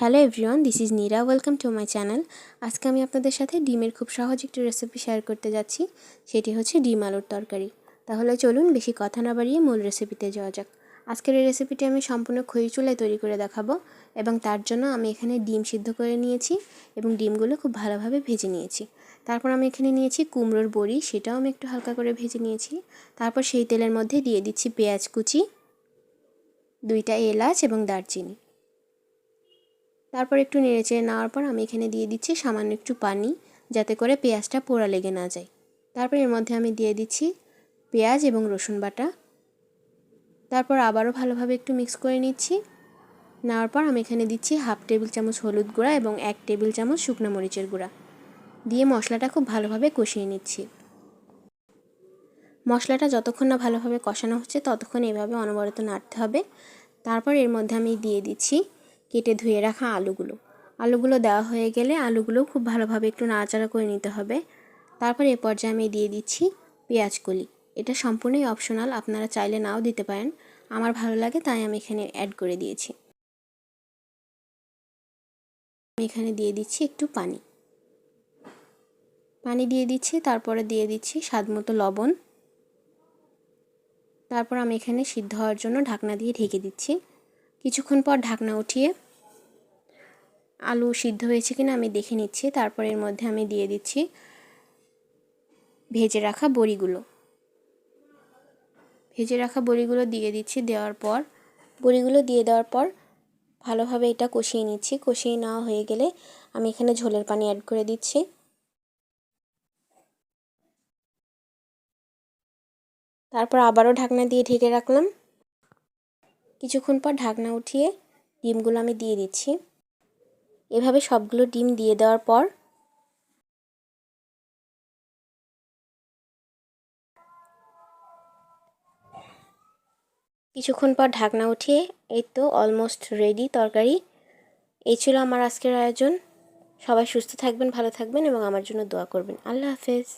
Hello everyone this is Neera welcome to my channel আজকে আমি আপনাদের সাথে ডিমের খুব সহজ একটি রেসিপি শেয়ার করতে যাচ্ছি। সেটি হচ্ছে ডিম আলুর তরকারি। তাহলে চলুন বেশি কথা না বাড়িয়ে মূল রেসিপিতে যাওয়া যাক। আজকের এই রেসিপিটি আমি সম্পূর্ণ খই চুলায় তৈরি করে দেখাবো এবং তার জন্য আমি এখানে ডিম সিদ্ধ করে নিয়েছি এবং ডিমগুলো খুব ভালোভাবে ভেজে নিয়েছি। তারপর আমি এখানে নিয়েছি কুমড়োর বড়ি, সেটাও আমি একটু হালকা করে ভেজে নিয়েছি। তারপর সেই তেলের মধ্যে দিয়ে দিচ্ছি পেঁয়াজ কুচি, দুইটা এলাচ এবং দারচিনি। তারপর একটু নেড়েচেড়ে নেওয়ার পর আমি এখানে দিয়ে দিচ্ছি সামান্য একটু পানি, যাতে করে পেঁয়াজটা পোড়া লেগে না যায়। তারপর এর মধ্যে আমি দিয়ে দিচ্ছি পেঁয়াজ এবং রসুন বাটা। তারপর আবারও ভালোভাবে একটু মিক্স করে নিচ্ছি। নেওয়ার পর আমি এখানে দিচ্ছি হাফ টেবিল চামচ হলুদ গুঁড়া এবং এক টেবিল চামচ শুকনো মরিচের গুঁড়া। দিয়ে মশলাটা খুব ভালোভাবে কষিয়ে নিচ্ছি। মশলাটা যতক্ষণ না ভালোভাবে কষানো হচ্ছে, ততক্ষণ এভাবে অনবরত নাড়তে হবে। তারপর এর মধ্যে আমি দিয়ে দিচ্ছি কেটে ধুয়ে রাখা আলুগুলো। আলুগুলো দেওয়া হয়ে গেলে আলুগুলো খুব ভালোভাবে একটু নাড়াচাড়া করে নিতে হবে। তারপর এ পর্যায়ে আমি দিয়ে দিচ্ছি পেঁয়াজ কলি। এটা সম্পূর্ণই অপশনাল আপনারা চাইলে নাও দিতে পারেন। আমার ভালো লাগে, তাই আমি এখানে অ্যাড করে দিয়েছি। আমি এখানে দিয়ে দিচ্ছি একটু পানি। পানি দিয়ে দিচ্ছি, তারপরে দিয়ে দিচ্ছি স্বাদ মতো লবণ। তারপর আমি এখানে সিদ্ধ হওয়ার জন্য ঢাকনা দিয়ে ঢেকে দিচ্ছি। কিছুক্ষণ পর ঢাকনা উঠিয়ে আলু সিদ্ধ হয়েছে কিনা আমি দেখে নিচ্ছি। তারপর এর মধ্যে আমি দিয়ে দিচ্ছি ভেজে রাখা বড়িগুলো। ভেজে রাখা বড়িগুলো দিয়ে দিচ্ছি দেওয়ার পর। বড়িগুলো দিয়ে দেওয়ার পর ভালোভাবে এটা কষিয়ে নিচ্ছি। কষিয়ে নেওয়া হয়ে গেলে আমি এখানে ঝোলের পানি অ্যাড করে দিচ্ছি। তারপর আবারও ঢাকনা দিয়ে ঢেকে রাখলাম। কিছুক্ষণ পর ঢাকনা উঠিয়ে ডিমগুলো আমি দিয়ে দিচ্ছি। এভাবে সবগুলো ডিম দিয়ে দেওয়ার পর কিছুক্ষণ পর ঢাকনা উঠিয়ে এই তো অলমোস্ট রেডি তরকারি। এই ছিল আমার আজকের আয়োজন। সবাই সুস্থ থাকবেন, ভালো থাকবেন এবং আমার জন্য দোয়া করবেন। আল্লাহ হাফেজ।